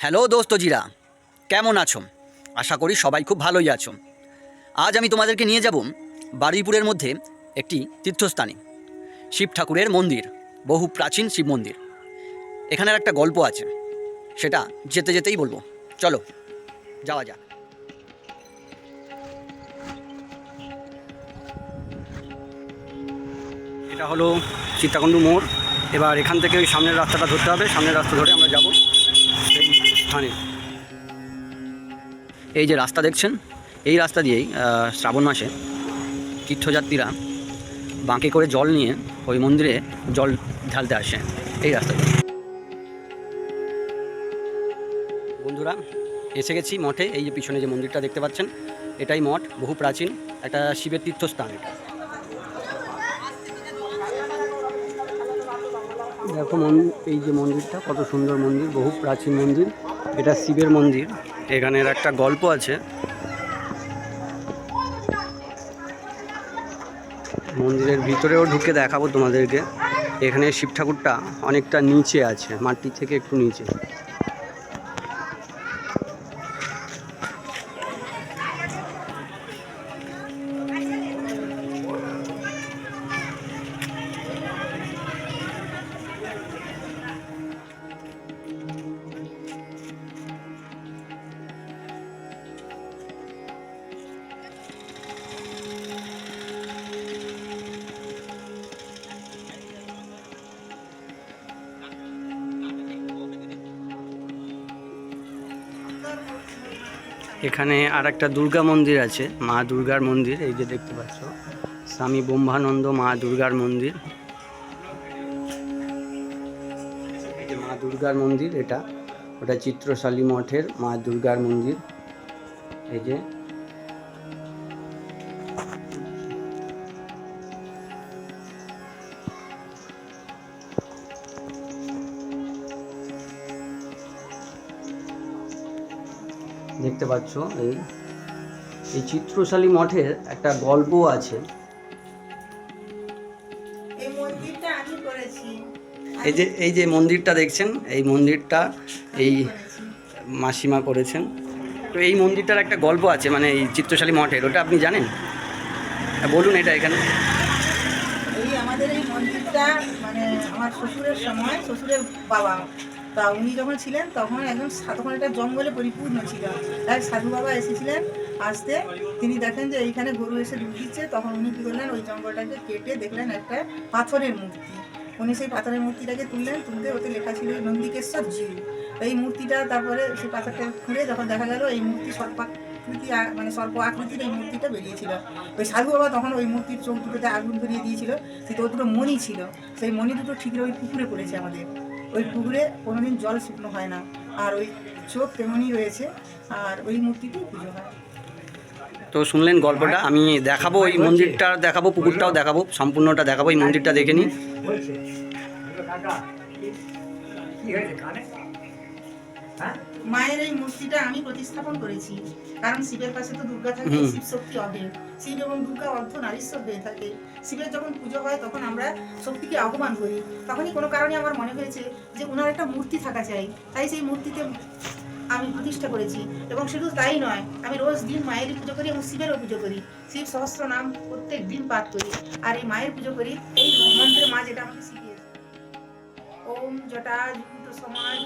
Hello দোস্তজিরা কেমন আছো? আশা করি সবাই খুব ভালোই আছো। আজ আমি তোমাদেরকে নিয়ে যাব বারুইপুরের মধ্যে একটি তীর্থস্থানে, শিব ঠাকুরের মন্দির, বহু প্রাচীন শিব মন্দির। এখানের একটা গল্প আছে, সেটা যেতে যেতেই বলব। চলো, যাওয়া যাক। এটা হলো চিত্তাকুণ্ডু মোড়। এবার এখান থেকে ওই সামনের রাস্তাটা ধরতে হবে, সামনের রাস্তা ধরে আমরা যাব। স্থানে এই যে রাস্তা দেখছেন, এই রাস্তা দিয়েই শ্রাবণ মাসে তীর্থযাত্রীরা বাঁকে করে জল নিয়ে ওই মন্দিরে জল ঢালতে আসে। এই রাস্তা দিয়ে। বন্ধুরা, এসে গেছি মঠে। এই যে পিছনে যে মন্দিরটা দেখতে পাচ্ছেন, এটাই মঠ, বহু প্রাচীন, একটা শিবের তীর্থস্থান। দেখো মন- এই যে মন্দিরটা, কত সুন্দর মন্দির, বহু প্রাচীন মন্দির। এটা শিবের মন্দির। এখানের একটা গল্প আছে। মন্দিরের ভিতরেও ঢুকে দেখাবো তোমাদেরকে। এখানে শিব ঠাকুরটা অনেকটা নিচে আছে, মাটি থেকে একটু নিচে। এখানে আর একটা দুর্গা মন্দির আছে, মা দুর্গার মন্দির, এই যে দেখতে পাচ্ছ। স্বামী ব্রহ্মানন্দ মা দুর্গার মন্দির। মা দুর্গার মন্দির এটা, ওটা চিত্রশালী মঠের মা দুর্গার মন্দির। এই যে দেখতে পাচ্ছ এই। এই চিত্রশালী মঠের একটা গল্প আছে। এই যে এই যে মন্দিরটা দেখছেন এই মন্দিরটা এই। মাসিমা করেছেন। তো এই মন্দিরটার একটা গল্প আছে মানে এই চিত্রশালী মঠের ওটা আপনি জানেন? হ্যাঁ, বলুন এটা এখানে। এই আমাদের এই মন্দিরটা মানে আমার শ্বশুরের সময় শ্বশুরের বাবা তা উনি যখন ছিলেন, তখন একদম সা- তখন এটা জঙ্গলে পরিপূর্ণ ছিল। তাই সাধু বাবা এসেছিলেন, আসতে। তিনি দেখেন যে এইখানে গরু এসে ডুব দিচ্ছে। তখন উনি কী করলেন, ওই জঙ্গলটাকে কেটে দেখলেন একটা পাথরের মূর্তি। উনি সেই পাথরের মূর্তিটাকে তুললেন, তুলতে ওতে লেখা ছিল নন্দিকেশ্বর জিউ এই মূর্তিটা তারপরে সেই পাথরটা খুঁড়ে যখন দেখা গেল, এই মূর্তি সর্পাকৃতি মানে সর্প আকৃতির এই মূর্তিটা বেরিয়েছিল। ওই সাধু বাবা তখন ওই মূর্তির চোখ দুটোতে আগুন ধরিয়ে দিয়েছিল। সেটা দুটো মণি ছিল। সেই মণি দুটো ঠিক ওই পুকুরে পড়েছে আমাদের। ওই পুকুরে কোনোদিন জল শুকনো হয় না। আর ওই চোখ তেমনই রয়েছে আর ওই মূর্তিটি পুজো হয়। তো শুনলেন গল্পটা আমি দেখাবো ওই মন্দিরটা দেখাবো পুকুরটাও দেখাবো সম্পূর্ণটা দেখাবো এই মন্দিরটা দেখে নিই মায়ের এই মূর্তিটা আমি প্রতিস্থাপন করেছি। কারণ শিবের পাশে তো দুর্গা থাকে শিব শক্তি অভে শিব এবং দুর্গা অর্ধ নারীশ্বর হয়ে থাকে। শিবের যখন পুজো হয় তখন আমরা শক্তিকে আহ্বান করি। তখনই কোনো কারণে আমার মনে হয়েছে যে ওনার একটা মূর্তি থাকা চাই। তাই সেই মূর্তিতে আমি প্রতিষ্ঠা করেছি। এবং শুধু তাই নয় আমি রোজ দিন মায়েরই পুজো করি এবং শিবেরও পুজো করি। শিব সহস্র নাম প্রত্যেক দিন পাঠ করি। আর এই মায়ের পুজো করি এই মন্ত্রের মা যেটা আমাকে শিখিয়েছে। ওম জটা যুক্ত সমাজ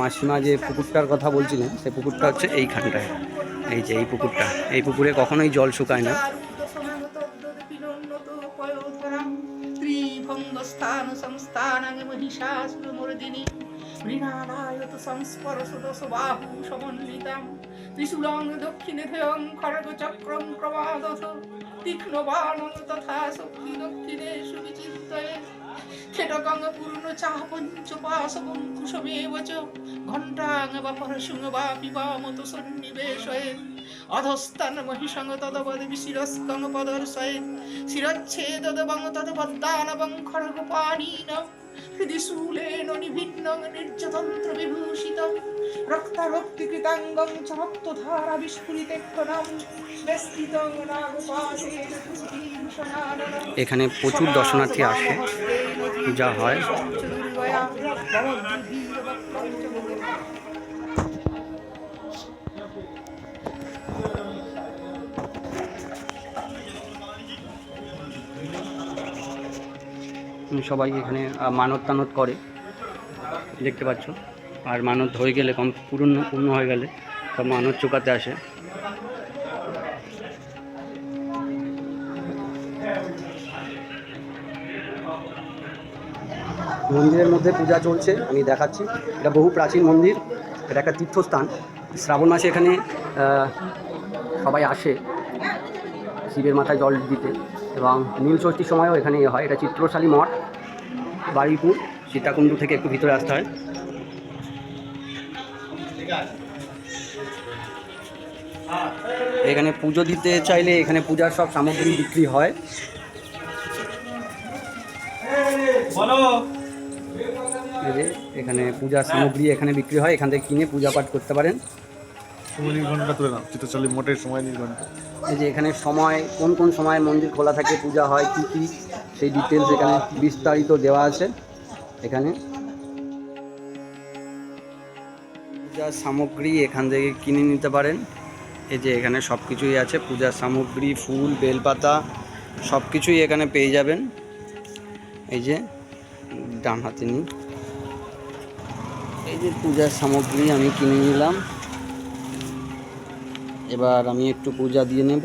মাসিমা যে পুকুরটার কথা বলছিলেন সেই পুকুরটা হচ্ছে এইখানটায়। এই যে এই পুকুরটা এই পুকুরে কখনোই জল শুকায় না। ত্রিশূলং দক্ষিণে ধেয়ং খড়গ চক্রং প্রবাদথ তীক্ষ্ণ বাণং তথা শক্তি দক্ষিণে সুবিচিন্তয়ে খেটকং পূর্ণ চাহ পঞ্চপাশবং কুশমেব চ ঘণ্টাং বা পরশুং বা পিবামত সন্নিবেশয়ে। অধস্তান মহিষং তদবদ বিশিরস্কং পদর্শয়ে। শিরচ্ছেদবং তদবদ্দানবং খড়গপাণীন হৃদি শূলেন নিভিন্নং নির্যতন্ত্র বিভূষিতং রক্তারক্তিকৃতাঙ্গং চ রক্তধারা বিস্ফুরিতে প্রণাম। বেষ্টিতং এখানে প্রচুর দর্শনার্থী আসে। যা হয়। সবাই এখানে মানত টানত করে, দেখতে পাচ্ছ। আর মানত হয়ে গেলে, কম পূর্ণ পূর্ণ হয়ে গেলে, সব মানত চোকাতে আসে। মন্দিরের মধ্যে পূজা চলছে, আমি দেখাচ্ছি। এটা বহু প্রাচীন মন্দির, এটা একটা তীর্থস্থান। শ্রাবণ মাসে এখানে সবাই আসে শিবের মাথায় জল দিতে। এবং নীল ষষ্ঠীর সময়ও এখানে ইয়ে হয়, এটা চিত্রশালী মঠ। বাড়িপুর সীতাকুণ্ডু থেকে একটু ভিতরে আসতে হয়। এখানে পুজো দিতে চাইলে এখানে পূজার সব সামগ্রী বিক্রি হয়। এখানে পূজার সামগ্রী এখানে বিক্রি হয় এখান থেকে কিনে পূজা পাঠ করতে পারেন। তুলে মোটের সময় নির্ঘণ্টা। এই যে এখানে সময় কোন কোন সময় মন্দির খোলা থাকে পূজা হয় কী কী সেই ডিটেলস এখানে বিস্তারিত দেওয়া আছে, এখানে। পূজার সামগ্রী এখান থেকে কিনে নিতে পারেন। এই যে এখানে সব কিছুই আছে, পূজার সামগ্রী, ফুল, বেলপাতা সব কিছুই এখানে পেয়ে যাবেন। এই যে, ডান হাতে নিই এই যে পূজার সামগ্রী আমি কিনে নিলাম। এবার আমি একটু পূজা দিয়ে নেব।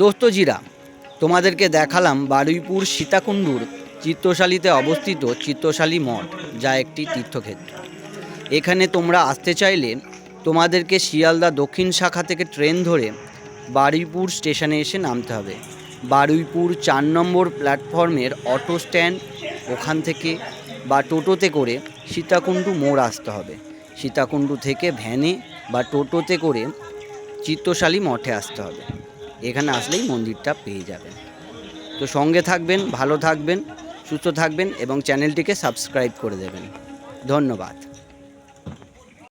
দোস্তজিরা তোমাদেরকে দেখালাম বারুইপুর সীতাকুণ্ডুর চিত্তশালীতে অবস্থিত চিত্তশালী মঠ, যা একটি তীর্থক্ষেত্র। এখানে তোমরা আসতে চাইলে তোমাদেরকে শিয়ালদা দক্ষিণ শাখা থেকে ট্রেন ধরে বারুইপুর স্টেশনে এসে নামতে হবে। বারুইপুর চার নম্বর প্ল্যাটফর্মের অটো স্ট্যান্ড, ওখান থেকে বা টোটোতে করে সীতাকুণ্ডু মোড় আসতে হবে। সীতাকুণ্ডু থেকে ভ্যানে বা টোটোতে করে চিত্তশালী মঠে আসতে হবে। এখানে আসলেই মন্দিরটা পেয়ে যাবেন। তো সঙ্গে থাকবেন, ভালো থাকবেন, সুস্থ থাকবেন এবং চ্যানেলটিকে সাবস্ক্রাইব করে দেবেন। ধন্যবাদ।